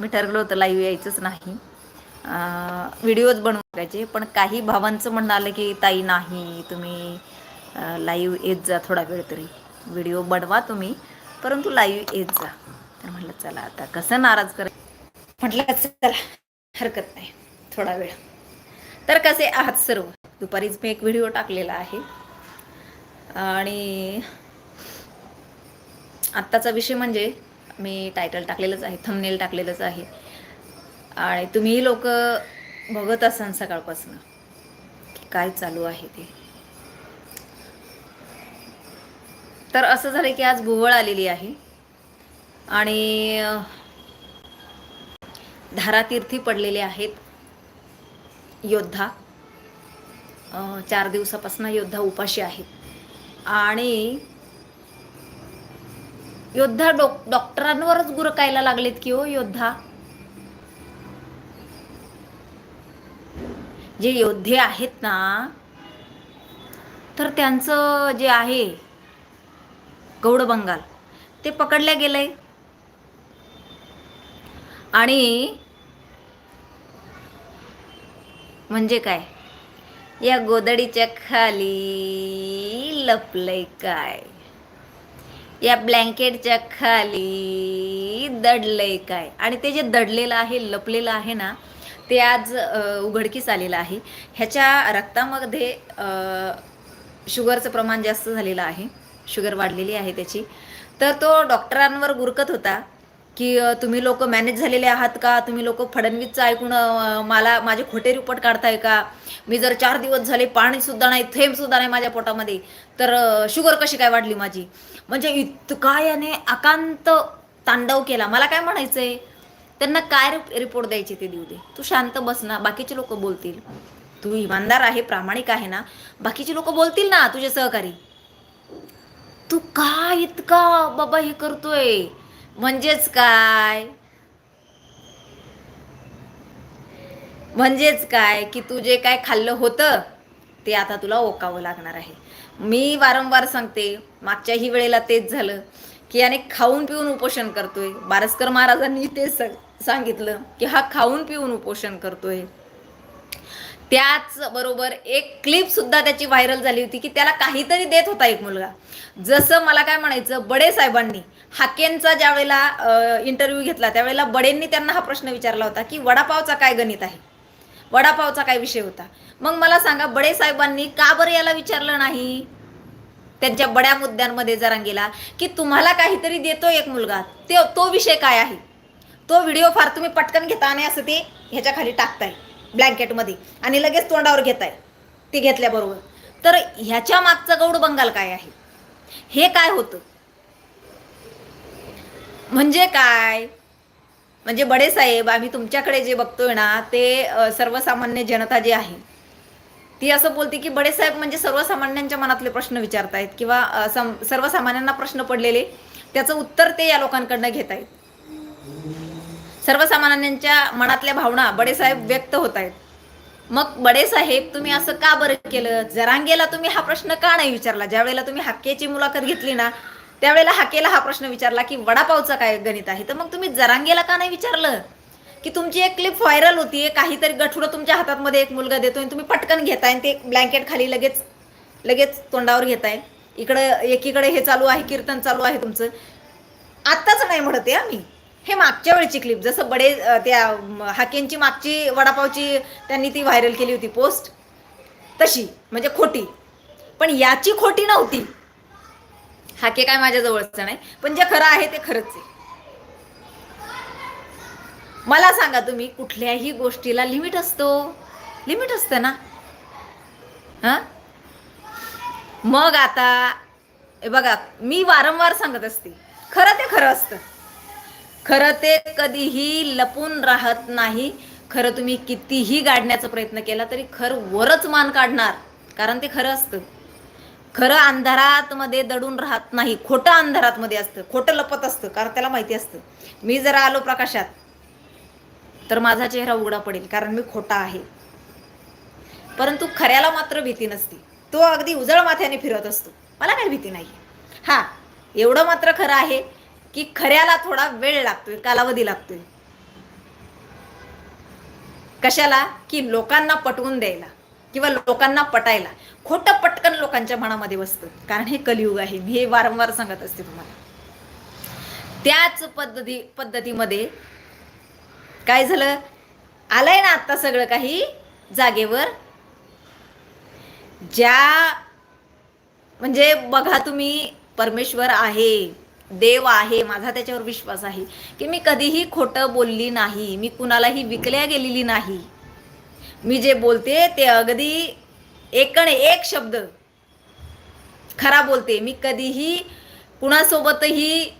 मी ठरवलं होतं लाईव्ह यायचंच नाही. व्हिडिओज बनवून पण काही भावांचं म्हणणं आलं की ताई नाही तुम्ही लाईव्ह येत जा थोडा वेळ तरी. व्हिडिओ बनवा तुम्ही परंतु लाईव्ह येत जा. तर म्हटलं चला आता. कसं नाराज कर म्हटलं चला हरकत नाही थोडा वेळ. तर कसे आहात सर्व? दुपारीच मी एक व्हिडिओ टाकलेला आहे. आणि आत्ताचा विषय म्हणजे मी टायटल टाकलेलंच आहे थंबनेल टाकलेलंच आहे. आणि तुम्ही लोक बघत असाल सकाळपासून की काय चालू आहे ते. तर असं झालं की आज भुवळ आलेली आहे. आणि धारातीर्थी पडलेले आहेत योद्धा. चार दिवसापासून योद्धा उपाशी आहेत. आणि योद्धा डॉक डॉक्टरांवरच गुरकायला लागलेत की हो योद्धा? जे योद्धे आहेत ना तर त्यांचं जे आहे गौड बंगाल ते पकडल्या गेलंय. आणि म्हणजे काय? या गोदडीच्या खाली लपलंय काय? या ब्लँकेटच्या खाली दडलंय काय? आणि ते जे दडलेलं आहे लपलेलं आहे ना ते आज उघडकीस आलेलं आहे. ह्याच्या रक्तामध्ये शुगरचं प्रमाण जास्त झालेलं आहे. शुगर वाढलेली आहे त्याची. तर तो डॉक्टरांवर गुरकत होता. की तुम्ही लोक मॅनेज झालेले आहात का? तुम्ही लोक फडणवीसचं ऐकून मला माझे खोटे रिपोर्ट काढताय का? मी जर चार दिवस झाले पाणीसुद्धा नाही थेंबसुद्धा नाही माझ्या पोटामध्ये तर शुगर कशी काय वाढली माझी? म्हणजे इतका याने अकांत तांडव केला. मला काय म्हणायचंय? त्यांना काय रिप- रिपोर्ट द्यायचे ते देऊ दे. तू शांत बस ना बाकीचे लोक बोलतील. तू इमानदार आहे प्रामाणिक आहे ना बाकीचे लोक बोलतील ना तुझे सहकारी. तू का इतका बाबा हे करतोय? म्हणजेच काय? म्हणजेच काय की तू जे काय खाल्लं होतं ते आता तुला ओकावं लागणार आहे. मी वारंवार सांगते मागच्याही वेळेला तेच झालं की याने खाऊन पिऊन उपोषण करतोय. बारसकर महाराजांनी ते सांगितलं की हा खाऊन पिऊन उपोषण करतोय. त्याच बरोबर एक क्लिप सुद्धा त्याची व्हायरल झाली होती की त्याला काहीतरी देत होता एक मुलगा. जसं मला काय म्हणायचं बडे साहेबांनी हाकेंचा ज्या वेळेला इंटरव्ह्यू घेतला त्यावेळेला बडेंनी त्यांना हा प्रश्न विचारला होता की वडापावचा काय गणित आहे? वडापावचा काय विषय होता? मग मला सांगा बडे साहेबांनी का बरं याला विचारलं नाही? त्यांच्या बड्या मुद्द्यांमध्ये जरा गेला की तुम्हाला काहीतरी देतो एक मुलगा. ते तो विषय काय आहे? तो व्हिडिओ फार तुम्ही पटकन घेता आणि असं ते ह्याच्या खाली टाकताय. ब्लँकेटमध्ये. आणि लगेच तोंडावर घेताय. ते घेतल्याबरोबर. तर ह्याच्या मागचं गौड बंगाल काय आहे? हे काय होतं? म्हणजे काय? म्हणजे बडे साहेब आम्ही तुमच्याकडे जे बघतोय ना ते सर्वसामान्य जनता जी आहे ती असं बोलते की बडे साहेब म्हणजे सर्वसामान्यांच्या मनातले प्रश्न विचारतायत किंवा सर्वसामान्यांना प्रश्न पडलेले त्याचं उत्तर ते या लोकांकडनं घेत आहेत सर्वसामान्यांच्या मनातल्या भावना बडेसाहेब व्यक्त होत आहेत. मग बडेसाहेब तुम्ही असं का बरं केलं? जरांगेला तुम्ही हा प्रश्न का नाही विचारला? ज्यावेळेला तुम्ही हाकेची मुलाखत घेतली ना त्यावेळेला हाकेला हा प्रश्न विचारला की वडापावचा काय गणित आहे? तर मग तुम्ही जरांगेला का नाही विचारलं? की तुमची एक क्लिप व्हायरल होतीये काहीतरी गठुडं तुमच्या हातामध्ये एक मुलगा देतोय आणि तुम्ही पटकन घेताय आणि ते ब्लँकेट खाली लगेच लगेच तोंडावर घेताय. इकडं एकीकडे हे चालू आहे कीर्तन चालू आहे तुमचं. आत्ताच नाही म्हणत आहे आम्ही. हे मागच्या वेळची क्लिप जसं बडे त्या हाकेंची मागची वडापावची त्यांनी ती व्हायरल केली होती पोस्ट तशी म्हणजे खोटी. पण याची खोटी नव्हती. हाके काय माझ्याजवळचं नाही पण जे खरं आहे ते खरंच आहे. मला सांगा तुम्ही कुठल्याही गोष्टीला लिमिट असतो? लिमिट असतं ना? हां? मग आता बघा मी वारंवार सांगत असते खरं ते खरं असतं. खरं ते कधीही लपून राहत नाही. खरं तुम्ही कितीही गाडण्याचा प्रयत्न केला तरी खरं वरच मान काढणार. कारण ते खरं असतं. खरं अंधारात मध्ये दडून राहत नाही. खोटं अंधारात मध्ये असतं. खोटं लपत असतं. कारण त्याला माहिती असतं. मी जर आलो प्रकाशात तर माझा चेहरा उघडा पडेल. कारण मी खोटा आहे. परंतु खऱ्याला मात्र भीती नसती. तो अगदी उजळ माथ्याने फिरत असतो. मला काही भीती नाही. हा एवढं मात्र खरं आहे. की खऱ्याला थोडा वेळ लागतोय कालावधी लागतोय. कशाला? की लोकांना पटवून द्यायला किंवा लोकांना पटायला. खोटं पटकन लोकांच्या मनामध्ये बसतं. कारण हे कलियुग आहे. मी हे वारंवार सांगत असते तुम्हाला. त्याच पद्धती पद्धतीमध्ये काय झालं? आलंय ना आता सगळं काही जागेवर? ज्या म्हणजे बघा तुम्ही परमेश्वर आहे. देव आहे माझा त्याच्यावर विश्वास आहे की मी कधीही खोटं बोलली नाही मी कुणालाही विकल्या गेलेली नाही. मी जे बोलते ते अगदी एकण एक शब्द खरा बोलते. मी कधीही कुणासोबतही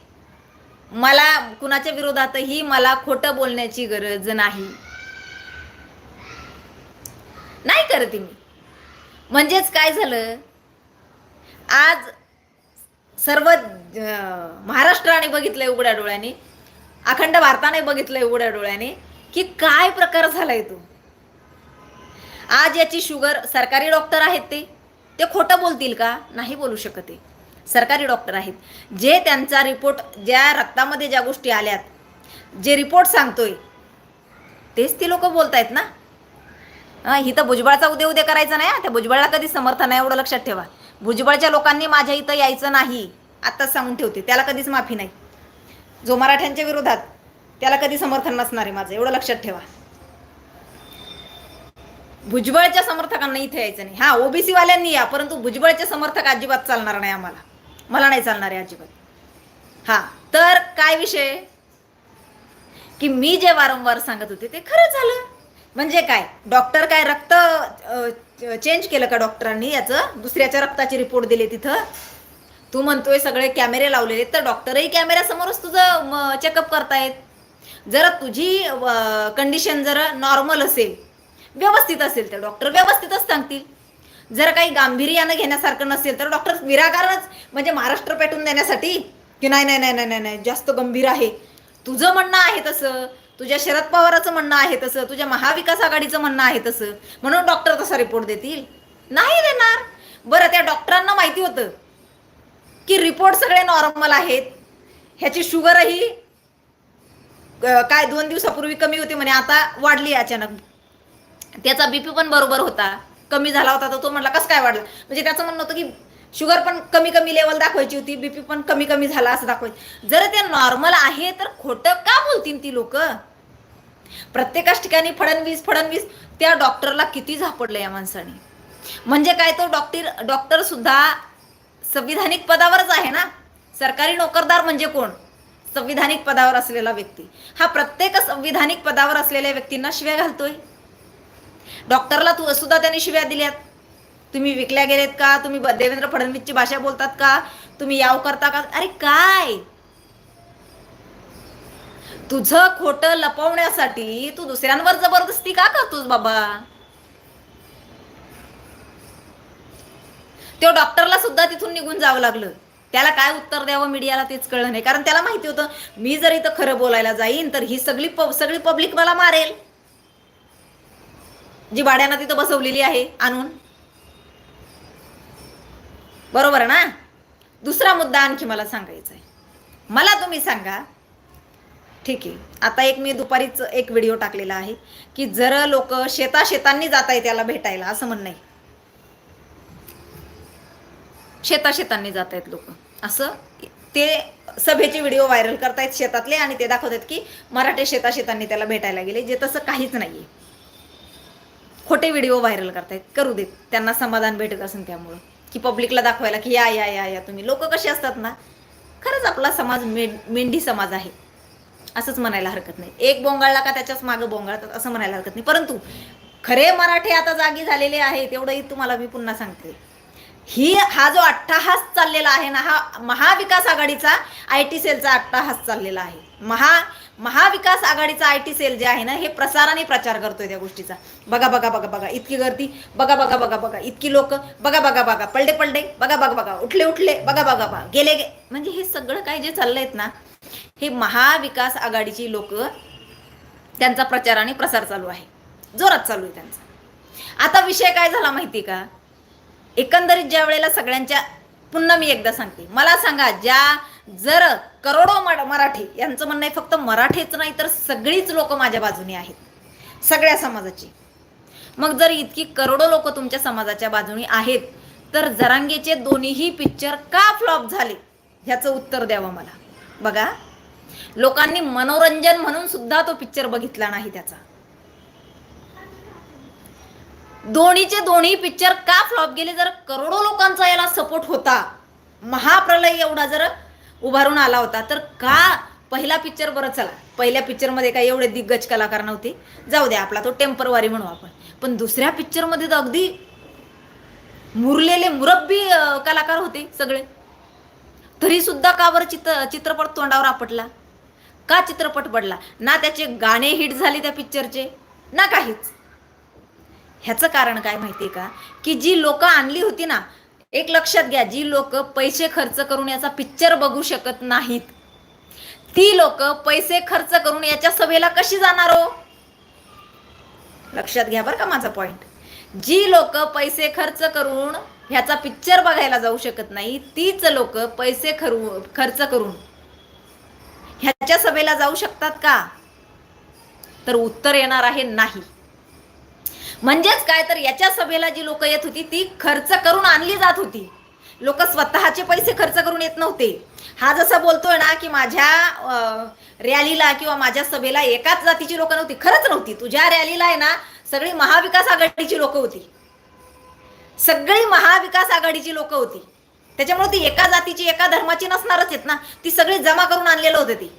मला कुणाच्या विरोधातही मला खोटं बोलण्याची गरज नाही. नाही करते मी. म्हणजेच काय झालं? आज सर्व महाराष्ट्राने बघितलंय उघड्या डोळ्याने अखंड भारताने बघितलंय उघड्या डोळ्याने की काय प्रकार झालाय तो. आज याची शुगर सरकारी डॉक्टर आहेत ते. ते खोटं बोलतील का? नाही बोलू शकत ते. सरकारी डॉक्टर आहेत. जे त्यांचा रिपोर्ट ज्या रक्तामध्ये ज्या गोष्टी आल्यात जे रिपोर्ट सांगतोय तेच ती लोक बोलतायत ना? हा, ही तर भुजबळचा उद्या उद्या करायचा नाही त्या भुजबळला कधी समर्थन आहे एवढं लक्षात ठेवा. भुजबळच्या लोकांनी माझ्या इथं यायचं नाही. आत्ताच सांगून ठेवते. त्याला कधीच माफी नाही. जो मराठ्यांच्या विरोधात त्याला कधी समर्थन नसणार आहे माझं. एवढं लक्षात ठेवा. भुजबळच्या समर्थकांना इथे यायचं नाही. हा ओबीसी वाल्यांनी या परंतु भुजबळचे समर्थक अजिबात चालणार नाही आम्हाला. मला नाही चालणार आहे अजिबात. हा तर काय विषय? की मी जे वारंवार सांगत होते ते खरं झालं. म्हणजे काय? डॉक्टर काय रक्त चेंज केलं का डॉक्टरांनी? याचं दुसऱ्याच्या रक्ताचे रिपोर्ट दिले तिथं. तू म्हणतोय सगळे कॅमेरे लावलेले तर डॉक्टरही कॅमेऱ्यासमोरच तुझं चेकअप करतायत. जर तुझी कंडिशन जर नॉर्मल असेल. व्यवस्थित असेल तर डॉक्टर व्यवस्थितच सांगतील. जर काही गांभीर्यानं घेण्यासारखं नसेल तर डॉक्टर निराकारणच म्हणजे महाराष्ट्र पेटून देण्यासाठी की नाही नाही नाही नाही नाही नाही जास्त गंभीर आहे. तुझं म्हणणं आहे तसं. तुझ्या शरद पवाराचं म्हणणं आहे तसं तुझ्या महाविकास आघाडीचं म्हणणं आहे तसं. म्हणून डॉक्टर तसा रिपोर्ट देतील. नाही देणार. बरं त्या डॉक्टरांना माहिती होतं की रिपोर्ट सगळे नॉर्मल आहेत. ह्याची शुगरही काय दोन दिवसापूर्वी कमी होती म्हणे आता वाढली अचानक. त्याचा बीपी पण बरोबर होता. कमी झाला होता तर तो म्हटला कसं काय वाढला? म्हणजे त्याचं म्हणणं होतं की शुगर पण कमी कमी लेवल दाखवायची होती बीपी पण कमी कमी झाला असं दाखवायचं. जर ते नॉर्मल आहे तर खोटं का बोलतील ती लोक? प्रत्येकाच ठिकाणी फडणवीस फडणवीस त्या डॉक्टरला किती झापडलं या माणसाने? म्हणजे काय तो डॉक्टर डॉक्टर सुद्धा संविधानिक पदावरच आहे ना? सरकारी नोकरदार म्हणजे कोण? संविधानिक पदावर असलेला व्यक्ती. हा प्रत्येक संविधानिक पदावर असलेल्या व्यक्तींना शिव्या घालतोय. डॉक्टरला तू सुद्धा त्यांनी शिव्या दिल्यात. तुम्ही विकल्या गेलेत का? तुम्ही ब- देवेंद्र फडणवीसची भाषा बोलतात का? तुम्ही याव करता का? अरे काय? तुझं खोटं लपवण्यासाठी तू दुसऱ्यांवर जबरदस्ती का करतोस बाबा? तो डॉक्टरला सुद्धा तिथून निघून जावं लागलं. त्याला काय उत्तर द्यावं मीडियाला तेच कळलं नाही. कारण त्याला माहिती होतं मी जर इथं खरं बोलायला जाईन तर ही सगळी पब सगळी पब्लिक मला मारेल. जी भाड्यानं तिथं बसवलेली आहे आणून. बरोबर आहे ना? दुसरा मुद्दा आणखी मला सांगायचा आहे मला तुम्ही सांगा ठीक आहे आता एक मी दुपारीच एक व्हिडिओ टाकलेला आहे की जर लोक शेता शेतांनी जात आहे त्याला भेटायला असं म्हणणं आहे. शेता शेतांनी जात आहेत लोक. असं ते सभेचे व्हिडिओ व्हायरल करतायत शेतातले आणि ते दाखवतात की मराठे शेता शेतांनी त्याला भेटायला गेले जे तसं काहीच नाहीये. खोटे व्हिडिओ व्हायरल करतायत करू देत त्यांना समाधान भेटत असेल त्यामुळं. की पब्लिकला दाखवायला की या या या या तुम्ही. लोक कसे असतात ना खरंच आपला समाज मे मेंढी समाज आहे. असंच म्हणायला हरकत नाही. एक बोंगाळला का त्याच्याच मागं बोंगाळतात असं म्हणायला हरकत नाही. परंतु खरे मराठे आता जागी झालेले आहेत एवढंही तुम्हाला मी पुन्हा सांगते. ही हा जो अट्टाहास चाललेला आहे ना हा महाविकास आघाडीचा आय टी सेलचा अट्टाहास चाललेला आहे. महा महाविकास आघाडीचा आय टी सेल जे आहे ना हे प्रसाराने प्रचार करतोय त्या गोष्टीचा बघा बघा बघा बघा इतकी गर्दी बघा बघा बघा बघा इतकी लोक बघा बघा बघा पलडे पलडे बघा बघा बघा उठले उठले बघा बघा बघा गेले गे म्हणजे हे सगळं काय जे चाललंयत ना हे महाविकास आघाडीची लोक त्यांचा प्रचार आणि प्रसार चालू आहे जोरात चालू आहे त्यांचा आता विषय काय झाला माहिती का एकंदरीत ज्या वेळेला सगळ्यांच्या पुन्हा मी एकदा सांगते मला सांगा ज्या जर करोडो मराठी यांचं म्हणणं आहे फक्त मराठीच नाही तर सगळीच लोक माझ्या बाजूने आहेत. सगळ्या समाजाची. मग जर इतकी करोडो लोक तुमच्या समाजाच्या बाजूनी आहेत तर जरांगेचे दोन्हीही पिक्चर का फ्लॉप झाले? ह्याचं उत्तर द्यावं मला. बघा लोकांनी मनोरंजन म्हणून सुद्धा तो पिक्चर बघितला नाही त्याचा. दोन्हीचे दोन्ही पिक्चर का फ्लॉप गेले? जर करोडो लोकांचा याला सपोर्ट होता महाप्रलय एवढा जर उभारून आला होता. तर का पहिला पिक्चर बरं चला. पहिल्या पिक्चरमध्ये काही एवढे दिग्गज कलाकार नव्हते. जाऊ द्या आपला तो टेम्परवारी म्हणू आपण. पण दुसऱ्या पिक्चरमध्ये तर अगदी मुरलेले मुरब्बी कलाकार होते सगळे. तरी सुद्धा का बरं चित्र चित्रपट तोंडावर आपटला? का चित्रपट पडला ना त्याचे गाणे हिट झाले त्या पिक्चरचे ना काहीच. ह्याचं कारण काय माहिती आहे का? की जी लोकं आणली होती ना एक लक्षात घ्या जी लोक पैसे खर्च करून याचा पिक्चर बघू शकत नाहीत. ती लोक पैसे खर्च करून याच्या सभेला कशी जाणार हो? लक्षात घ्या बरं का माझा पॉइंट जी लोक पैसे खर्च करून ह्याचा पिक्चर बघायला जाऊ शकत नाही तीच लोक पैसे खरू खर्च करून ह्याच्या सभेला जाऊ शकतात का? तर उत्तर येणार आहे नाही. म्हणजेच काय तर याच्या सभेला जी लोक येत होती ती खर्च करून आणली जात होती. लोक स्वतःचे पैसे खर्च करून येत नव्हते. हा जसा बोलतोय ना की माझ्या रॅलीला किंवा माझ्या सभेला एकाच जातीची लोक नव्हती. खरंच नव्हती. तुझ्या रॅलीला आहे ना सगळी महाविकास आघाडीची लोक होती. सगळी महाविकास आघाडीची लोक होती. त्याच्यामुळे ती एका जातीची एका धर्माची नसणारच आहेत ना. ती सगळी जमा करून आणलेलं होतं ती.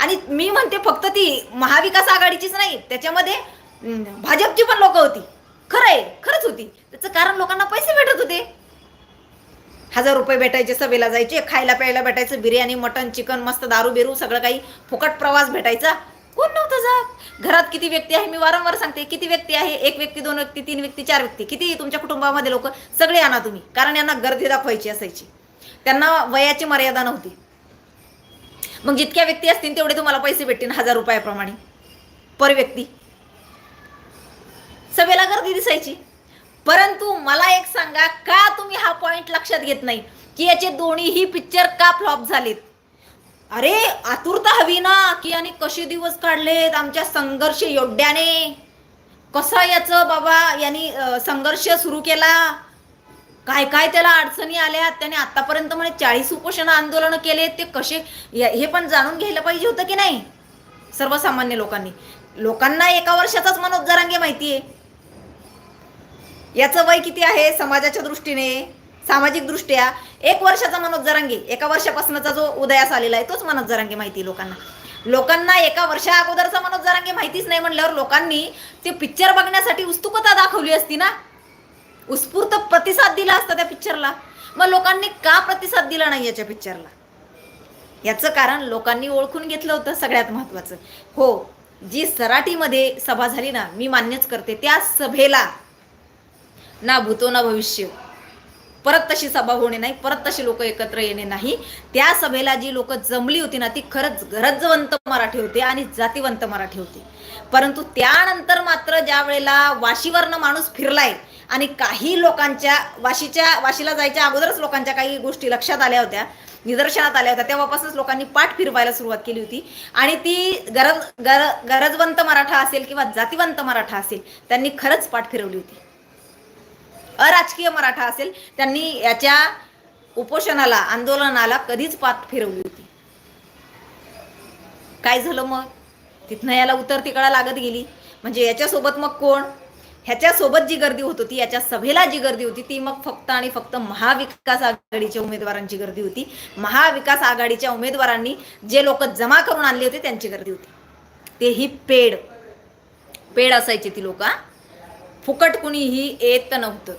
आणि मी म्हणते फक्त ती महाविकास आघाडीचीच नाही त्याच्यामध्ये भाजपची पण लोक होती. खरं आहे खरंच होती. त्याचं कारण लोकांना पैसे भेटत होते. हजार रुपये भेटायचे सभेला जायचे खायला प्यायला भेटायचं बिर्याणी मटन चिकन मस्त दारू बिरू सगळं काही फुकट प्रवास भेटायचा. कोण नव्हतं जात? घरात किती व्यक्ती आहे? मी वारंवार सांगते किती व्यक्ती आहे? एक व्यक्ती दोन व्यक्ती तीन व्यक्ती चार व्यक्ती. किती तुमच्या कुटुंबामध्ये लोक? सगळे आणा तुम्ही कारण यांना गर्दी दाखवायची असायची. त्यांना वयाची मर्यादा नव्हती. मग जितक्या व्यक्ती असतील तेवढे तुम्हाला पैसे भेटतील हजार रुपयाप्रमाणे. पर व्यक्ती. सभेला गर्दी दिसायची. परंतु मला एक सांगा का तुम्ही हा पॉइंट लक्षात घेत नाही की याचे दोन्हीही पिक्चर का फ्लॉप झालेत? अरे आतुरता हवी ना की आणि कसे दिवस काढलेत आमच्या संघर्ष योद्ध्याने कसा याचं बाबा यांनी संघर्ष सुरू केला? काय काय त्याला अडचणी आल्या त्याने आतापर्यंत म्हणे चाळीस उपोषण आंदोलन केले ते कसे हे पण जाणून घ्यायला पाहिजे होतं की नाही? सर्वसामान्य लोकांनी. लोकांना एका वर्षाचाच मनोज जरांगे माहिती आहे याचं वय किती आहे? समाजाच्या दृष्टीने सामाजिक दृष्ट्या एक वर्षाचा मनोज जरांगे एका वर्षापासूनचा जो उदयास आलेला आहे तोच मनोज जरांगे माहिती आहे लोकांना. लोकांना एका वर्षा अगोदरचा मनोज जरांगे माहितीच नाही म्हणल्यावर लोकांनी ते पिक्चर बघण्यासाठी उत्सुकता दाखवली असती ना? उत्स्फूर्त प्रतिसाद दिला असता त्या पिक्चरला मग लोकांनी का प्रतिसाद दिला नाही याच्या पिक्चरला याचं कारण लोकांनी ओळखून घेतलं होतं सगळ्यात महत्त्वाचं हो जी सराटीमध्ये सभा झाली ना मी मान्यच करते त्या सभेला ना भूतो ना भविष्य. परत तशी सभा होणे नाही परत तशी लोक एकत्र येणे नाही. त्या सभेला जी लोक जमली होती ना ती खरंच गरजवंत मराठी होते आणि जातीवंत मराठी होते. परंतु त्यानंतर मात्र ज्या वेळेला वाशीवरनं माणूस फिरलाय आणि काही लोकांच्या वाशीच्या वाशीला जायच्या अगोदरच लोकांच्या काही गोष्टी लक्षात आल्या होत्या निदर्शनात आल्या होत्या तेव्हापासूनच लोकांनी पाठ फिरवायला सुरुवात केली होती. आणि ती गरज गर गरजवंत मराठा असेल किंवा जातीवंत मराठा असेल त्यांनी खरंच पाठ फिरवली होती. अराजकीय मराठा असेल त्यांनी याच्या उपोषणाला आंदोलनाला कधीच पाठ फिरवली होती. काय झालं मग? तिथनं याला उतर तिकडा लागत गेली. म्हणजे याच्यासोबत मग कोण? ह्याच्यासोबत जी गर्दी होत होती याच्या सभेला जी गर्दी होती ती मग फक्त आणि फक्त महाविकास आघाडीच्या उमेदवारांची गर्दी होती. महाविकास आघाडीच्या उमेदवारांनी जे लोक जमा करून आणले होते त्यांची गर्दी होती. तेही पेड. पेड असायची ती लोक फुकट कुणीही येत नव्हतं.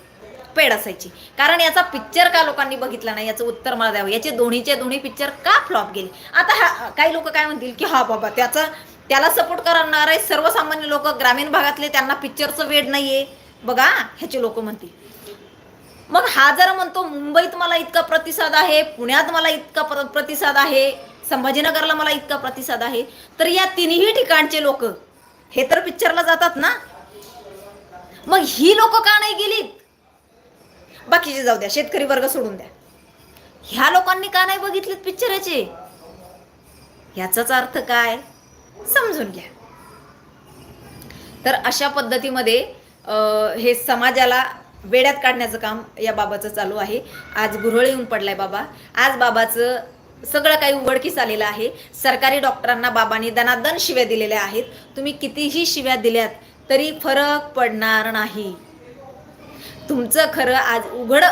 पेड असायची. कारण याचा पिक्चर का लोकांनी बघितला नाही याचं उत्तर मला द्यावं. याचे दोन्हीचे दोन्ही पिक्चर का फ्लॉप गेले? आता हा काही लोक काय म्हणतील की हा बाबा त्याचा त्याला सपोर्ट करणारे सर्वसामान्य लोक ग्रामीण भागातले त्यांना पिक्चरचं वेड नाहीये. बघा ह्याचे लोक म्हणतील. मग हा जर म्हणतो मुंबईत मला इतका प्रतिसाद आहे पुण्यात मला इतका प्र- प्रतिसाद आहे संभाजीनगरला मला इतका प्रतिसाद आहे तर या तिन्ही ठिकाणचे लोक हे तर पिक्चरला जातात ना? मग ही लोक का नाही गेलीत? बाकीचे जाऊ द्या शेतकरी वर्ग सोडून द्या. ह्या लोकांनी का नाही बघितलेत पिक्चराचे याचाच अर्थ काय? समजून घ्या. तर अशा पद्धतीमध्ये हे समाजाला वेड्यात काढण्याचं काम या बाबाचं चालू आहे. आज गुऱ्हाळ येऊन पडलाय बाबा. आज बाबाचं सगळं काही उघडकीस आलेलं आहे. सरकारी डॉक्टरांना बाबांनी दनादन शिव्या दिलेल्या आहेत. तुम्ही कितीही शिव्या दिल्यात तरी फरक पडणार नाही. तुमचं खरं आज उघड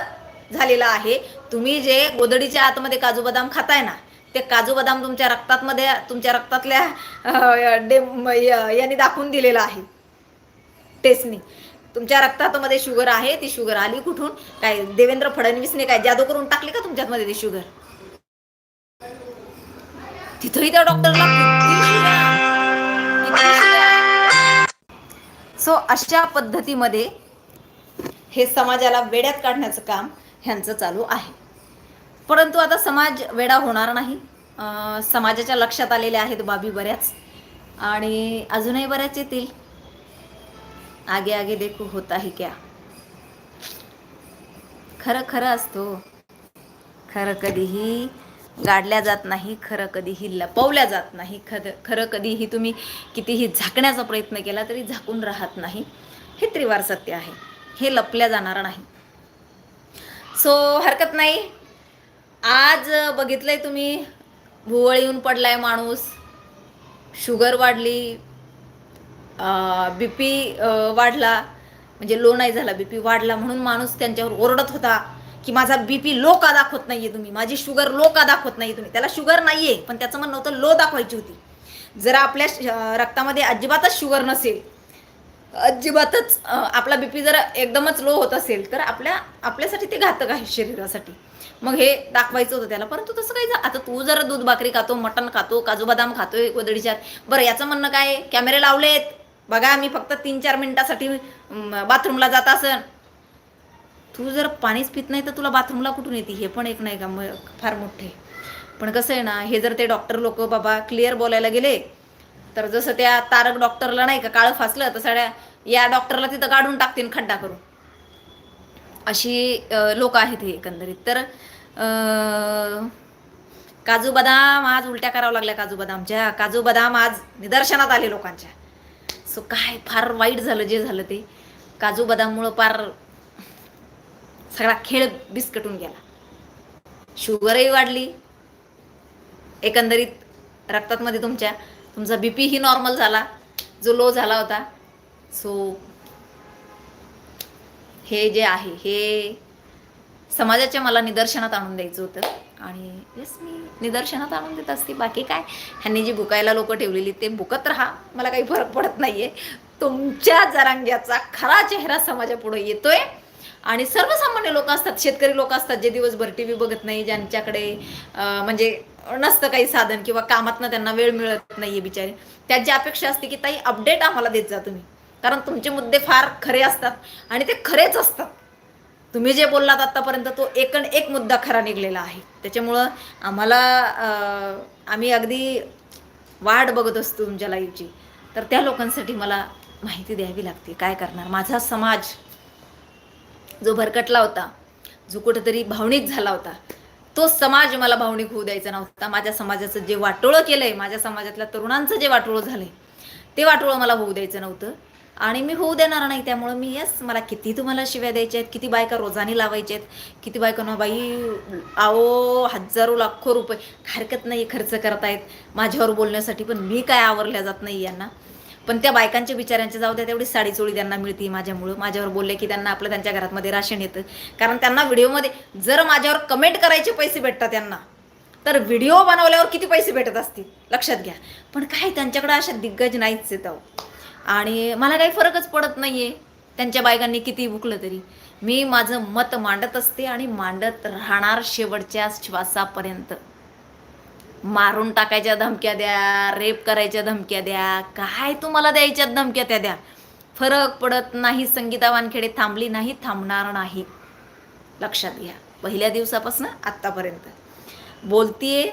झालेलं आहे. तुम्ही जे गोदडीच्या आतमध्ये काजू बदाम खाताय ना ते काजू बदाम तुमच्या रक्तातमध्ये तुमच्या रक्तातल्या डेम डे यांनी दाखवून दिलेलं आहे. टेस्टनी तुमच्या रक्तामध्ये शुगर आहे ती शुगर आली कुठून? काय देवेंद्र फडणवीसने काय जादू करून टाकली का तुमच्यामध्ये ती शुगर तिथंही त्या डॉक्टरला सो अशा पद्धतीमध्ये हे समाजाला वेड्यात काढण्याचं काम ह्यांचं चालू आहे. परंतु आता समाज वेडा होणार नाही. समाजाच्या लक्षात आलेल्या आहेत बाबी बऱ्याच. आणि अजूनही बऱ्याच येतील. आगे आगे देखू होता ही क्या. खरं खरं असतो. खरं कधीही गाडल्या जात नाही खरं कधीही लपवल्या जात नाही. खरं खरं कधीही तुम्ही कितीही झाकण्याचा प्रयत्न केला तरी झाकून राहत नाही. हे त्रिवार सत्य आहे. हे लपल्या जाणार नाही. सो हरकत नाही. आज बघितलंय तुम्ही भुवळ येऊन पडलाय माणूस शुगर वाढली बी पी वाढला म्हणजे लो नाही झाला बी पी वाढला म्हणून माणूस त्यांच्यावर ओरडत होता की माझा बी पी लो का दाखवत नाहीये तुम्ही माझी शुगर लो का दाखवत नाही तुम्ही. त्याला शुगर नाहीये पण त्याचं म्हणणं होतं लो दाखवायची होती. जर आपल्या श- रक्तामध्ये अजिबातच शुगर नसेल अजिबातच आपला आपला बीपी जर एकदमच लो होत असेल तर आपल्या आपल्यासाठी ते घातक आहे शरीरासाठी. मग हे दाखवायचं होतं त्याला. परंतु तसं काही आता तू जर दूध भाकरी खातो मटण खातो काजू बदाम खातोय गोदडीच्या बरं याचं म्हणणं काय? कॅमेरे लावलेत. बघा मी फक्त तीन चार मिनिटासाठी बाथरूमला जात असन. तू जर पाणीच पित नाही तर तुला बाथरूमला कुठून येते? हे पण एक नाही का? मग फार मोठे. पण कसं आहे ना हे जर ते डॉक्टर लोक बाबा क्लिअर बोलायला गेले तर जसं त्या तारक डॉक्टरला नाही का काळं फासलं तर सगळ्या या डॉक्टरला तिथं काढून टाकतील खड्डा करून. अशी लोक आहेत हे एकंदरीत. तर काजू बदाम आज उलट्या करावं लागल्या काजू बदामच्या. काजू बदाम आज निदर्शनात आले लोकांच्या. सो काय फार वाईट झालं जे झालं ते. काजू बदाममुळं फार सगळा खेळ बिस्कटून गेला. शुगरही वाढली. एकंदरीत रक्तातमध्ये तुमच्या तुमचा बी पीही नॉर्मल झाला. जो लो झाला होता. सो हे जे आहे हे समाजाच्या मला निदर्शनात आणून द्यायचं होतं. आणि येस मी निदर्शनात आणून देत असते. बाकी काय? ह्यांनी जी बुकायला लोक ठेवलेली ते बुकत राहा. मला काही फरक पडत नाहीये. तुमच्या जरांग्याचा खरा चेहरा समाजापुढे येतोय. आणि सर्वसामान्य लोक असतात शेतकरी लोक असतात जे दिवसभर टी व्ही बघत नाही ज्यांच्याकडे म्हणजे नसतं काही साधन किंवा कामातनं त्यांना वेळ मिळत नाहीये बिचारे. त्याची अपेक्षा असते की ताई अपडेट आम्हाला देत जा तुम्ही. कारण तुमचे मुद्दे फार खरे असतात आणि ते खरेच असतात. तुम्ही जे बोललात आत्तापर्यंत तो एकण एक मुद्दा खरा निघलेला आहे. त्याच्यामुळं आम्हाला आम्ही अगदी वाट बघत असतो तुमच्या लाईव्हची तर त्या लोकांसाठी मला माहिती द्यावी लागते. काय करणार? माझा समाज जो भरकटला होता जो कुठेतरी भावनिक झाला होता तो समाज मला भावनिक होऊ द्यायचा नव्हता. माझ्या समाजाचं जे वाटोळं केलं आहे माझ्या समाजातल्या तरुणांचं जे वाटोळं झालं आहे ते वाटोळं मला होऊ द्यायचं नव्हतं. आणि मी होऊ देणार नाही त्यामुळं मी यस मला किती तुम्हाला शिव्या द्यायच्या आहेत किती बायका रोजाने लावायच्या आहेत किती बायकांना बाई आओ हजारो लाखो रुपये हरकत नाही खर्च करतायत. माझ्यावर बोलण्यासाठी पण मी काय आवरल्या जात नाही यांना. पण त्या बायकांच्या बिचाऱ्यांच्या जाऊ द्या तेवढी साडी चोळी त्यांना मिळते माझ्यामुळं. माझ्यावर बोलले की त्यांना आपलं त्यांच्या घरामध्ये राशन येतं. कारण त्यांना व्हिडिओमध्ये जर माझ्यावर कमेंट करायचे पैसे भेटतात त्यांना तर व्हिडिओ बनवल्यावर किती पैसे भेटत असतील? लक्षात घ्या. पण काय त्यांच्याकडे अशा दिग्गज नाहीच येत अहो. आणि मला काही फरकच पडत नाही आहे त्यांच्या बायकांनी किती भुकलं तरी. मी माझं मत मांडत असते आणि मांडत राहणार शेवटच्या श्वासापर्यंत. मारून टाकायच्या धमक्या द्या रेप करायच्या धमक्या द्या काय तुम्हाला द्यायच्या धमक्या त्या द्या. फरक पडत नाही संगीता वानखेडे थांबली नाही थांबणार नाही. लक्षात घ्या पहिल्या दिवसापासून आत्तापर्यंत. बोलतीये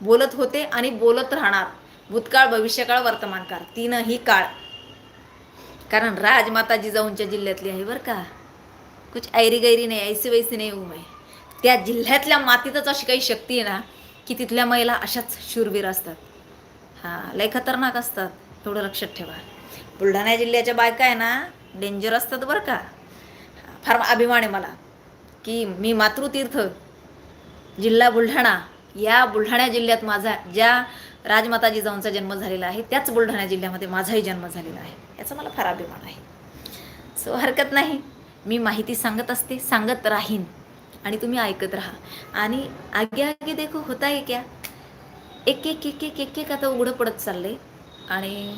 बोलत होते आणि बोलत राहणार. भूतकाळ भविष्यकाळ वर्तमानकाळ तीनही काळ. कारण राजमाता जिजाऊंच्या जिल्ह्यातली आहे बरं का. कुछ ऐरी गैरी नाही ऐसी वैसी नाही उमे त्या जिल्ह्यातल्या मातीतच अशी काही शक्ती आहे ना की तिथल्या महिला अशाच शूरवीर असतात. हां लय खतरनाक असतात. एवढं लक्षात ठेवा. बुलढाणा जिल्ह्याच्या बायका आहे ना डेंजर असतात बरं का. फार अभिमान आहे मला की मी मातृतीर्थ जिल्हा बुलढाणा या बुलढाणा जिल्ह्यात माझा ज्या राजमाता जिजाऊंचा जन्म झालेला आहे. त्याच बुलढाणा जिल्ह्यामध्ये माझाही जन्म झालेला आहे. याचा मला फार अभिमान आहे. सो हरकत नाही. मी माहिती सांगत असते सांगत राहीन. आणि तुम्ही ऐकत राहा. आणि आगे आगे देखो होता आहे क्या? एक एक एक एक एक एक आता उघडं पडत चालले आणि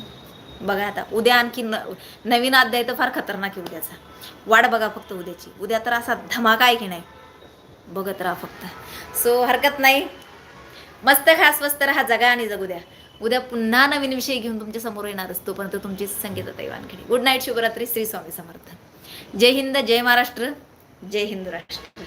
बघा आता उद्या आणखी न नवीन अध्याय तर फार खतरनाक आहे उद्याचा. वाट बघा फक्त उद्याची. उद्या तर असा धमाका आहे की नाही? बघत राहा फक्त. सो हरकत नाही. मस्त खा स्वस्त राहा जगा आणि जगू द्या. उद्या पुन्हा नवीन विषय घेऊन तुमच्यासमोर येणारच तोपर्यंत तुमची संगीता दैवानखिडी गुड नाईट शुभरात्री श्री स्वामी समर्थन जय हिंद जय महाराष्ट्र जय हिंद राष्ट्र.